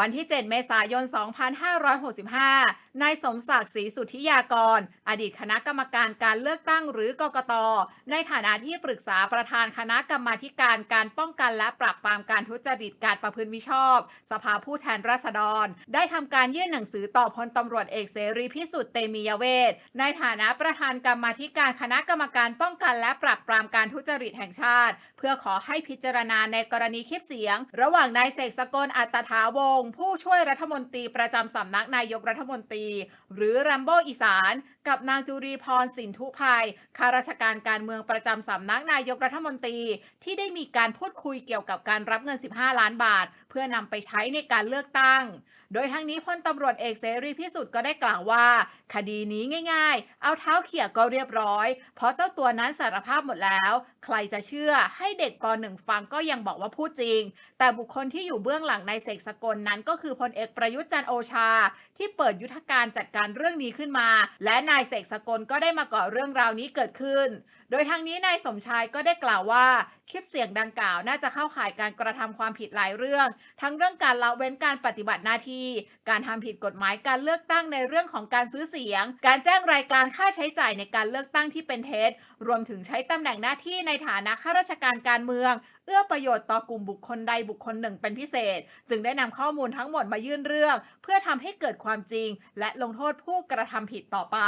วันที่ 7 เมษายน 2565 นายสมศักดิ์ศรีสุทธิยากร อดีตคณะกรรมการการเลือกตั้งหรือกกต ในฐานะที่ปรึกษาประธานคณะกรรมาการการป้องกันและปราบปรามการทุจริตการประพฤติมิชอบ สภาผู้แทนราษฎร ได้ทำการยื่นหนังสือต่อพลตำรวจเอกเสรีพิสุทธิ์เตมียเวทในฐานะประธานกรรมาธิการคณะกรรมการป้องกันและปราบปรามการทุจริตแห่งชาติ เพื่อขอให้พิจารณาในกรณีคลิปเสียง ระหว่างนายเสกสกลอัตถาวงผู้ช่วยรัฐมนตรีประจำสำนักนายกรัฐมนตรี หรือแรมโบ้อีสาน กับนางจุรีพรสินทุภัยข้าราชการการเมืองประจำสำนักนายกรัฐมนตรี ที่ได้มีการพูดคุยเกี่ยวกับการรับเงิน 15 ล้านบาท เพื่อนำไปใช้ในการเลือกตั้ง โดยทั้งนี้พลตำรวจเอกเสรีพิสุทธิ์ก็ได้กล่าวว่า คดีนี้ง่าย ๆ เอาเท้าเขี่ยก็เรียบร้อย เพราะเจ้าตัวนั้นสารภาพหมดแล้ว ใครจะเชื่อให้เด็กป .1 ฟังก็ยังบอกว่าพูดจริง แต่บุคคลที่อยู่เบื้องหลังในเสกสกลนั้นก็คือพลเอกประยุทธ์จันโอชา ที่เปิดยุทธการจัดการเรื่องนี้ขึ้นมา และนายเสกสกลก็ได้มาก่อเรื่องราวนี้เกิดขึ้น โดยทางนี้นายสมชายก็ได้กล่าวว่า คลิปเสียงดังกล่าวน่าจะเข้าข่ายการกระทำความผิดหลายเรื่อง ทั้งเรื่องการละเว้นการปฏิบัติหน้าที่ การทำผิดกฎหมายการเลือกตั้งในเรื่องของการซื้อเสียง การแจ้งรายการค่าใช้จ่ายในการเลือกตั้งที่เป็นเท็จ รวมถึงใช้ตำแหน่งหน้าที่ในฐานะข้าราชการการเมือง เอื้อประโยชน์ต่อกลุ่มบุคคลใดบุคคลหนึ่งเป็นพิเศษ จึงได้นำข้อมูลทั้งหมดมายื่นเรื่อง เพื่อทำให้เกิดความจริง และลงโทษผู้กระทำผิดต่อไป